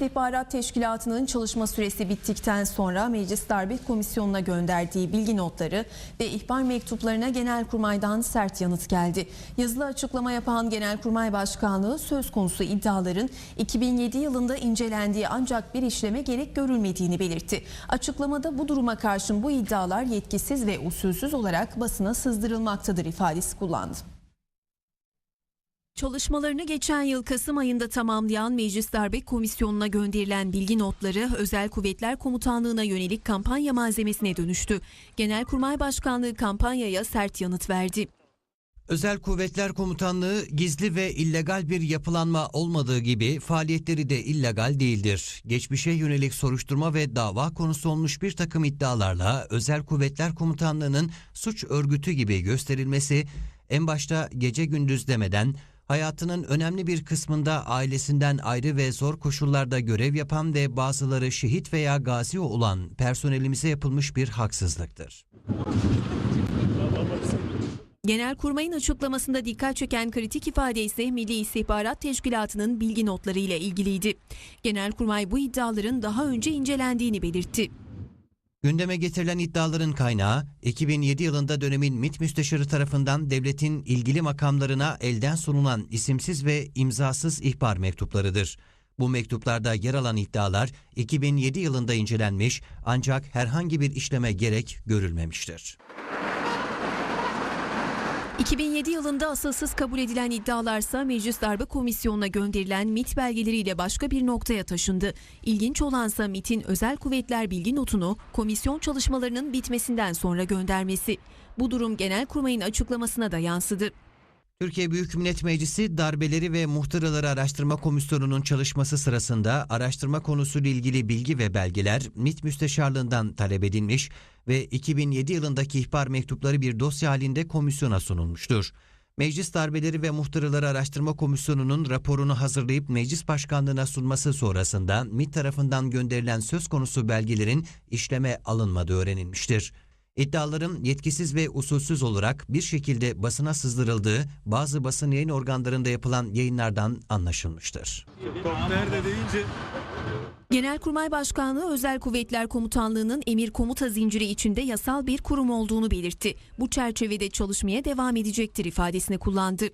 İstihbarat Teşkilatı'nın çalışma süresi bittikten sonra Meclis Darbe Komisyonu'na gönderdiği bilgi notları ve ihbar mektuplarına Genelkurmay'dan sert yanıt geldi. Yazılı açıklama yapan Genelkurmay Başkanlığı söz konusu iddiaların 2007 yılında incelendiği ancak bir işleme gerek görülmediğini belirtti. Açıklamada bu duruma karşın bu iddialar yetkisiz ve usulsüz olarak basına sızdırılmaktadır ifadesi kullandı. Çalışmalarını geçen yıl Kasım ayında tamamlayan Meclis Darbe Komisyonu'na gönderilen bilgi notları Özel Kuvvetler Komutanlığı'na yönelik kampanya malzemesine dönüştü. Genelkurmay Başkanlığı kampanyaya sert yanıt verdi. Özel Kuvvetler Komutanlığı gizli ve illegal bir yapılanma olmadığı gibi faaliyetleri de illegal değildir. Geçmişe yönelik soruşturma ve dava konusu olmuş bir takım iddialarla Özel Kuvvetler Komutanlığı'nın suç örgütü gibi gösterilmesi en başta gece gündüz demeden hayatının önemli bir kısmında ailesinden ayrı ve zor koşullarda görev yapan ve bazıları şehit veya gazi olan personelimize yapılmış bir haksızlıktır. Genelkurmay'ın açıklamasında dikkat çeken kritik ifade ise Milli İstihbarat Teşkilatı'nın bilgi notları ile ilgiliydi. Genelkurmay bu iddiaların daha önce incelendiğini belirtti. Gündeme getirilen iddiaların kaynağı 2007 yılında dönemin MİT müsteşarı tarafından devletin ilgili makamlarına elden sunulan isimsiz ve imzasız ihbar mektuplarıdır. Bu mektuplarda yer alan iddialar 2007 yılında incelenmiş ancak herhangi bir işleme gerek görülmemiştir. 2007 yılında asılsız kabul edilen iddialarsa Meclis Darbe Komisyonu'na gönderilen MIT belgeleriyle başka bir noktaya taşındı. İlginç olansa MIT'in özel kuvvetler bilgi notunu komisyon çalışmalarının bitmesinden sonra göndermesi. Bu durum Genelkurmay'ın açıklamasına da yansıdı. Türkiye Büyük Millet Meclisi Darbeleri ve Muhtıraları Araştırma Komisyonu'nun çalışması sırasında araştırma konusuyla ilgili bilgi ve belgeler MİT Müsteşarlığından talep edilmiş ve 2007 yılındaki ihbar mektupları bir dosya halinde komisyona sunulmuştur. Meclis Darbeleri ve Muhtıraları Araştırma Komisyonu'nun raporunu hazırlayıp meclis başkanlığına sunması sonrasında MİT tarafından gönderilen söz konusu belgelerin işleme alınmadığı öğrenilmiştir. İddiaların yetkisiz ve usulsüz olarak bir şekilde basına sızdırıldığı bazı basın yayın organlarında yapılan yayınlardan anlaşılmıştır. Nerede deyince Genelkurmay Başkanlığı Özel Kuvvetler Komutanlığı'nın emir komuta zinciri içinde yasal bir kurum olduğunu belirtti. Bu çerçevede çalışmaya devam edecektir ifadesini kullandı.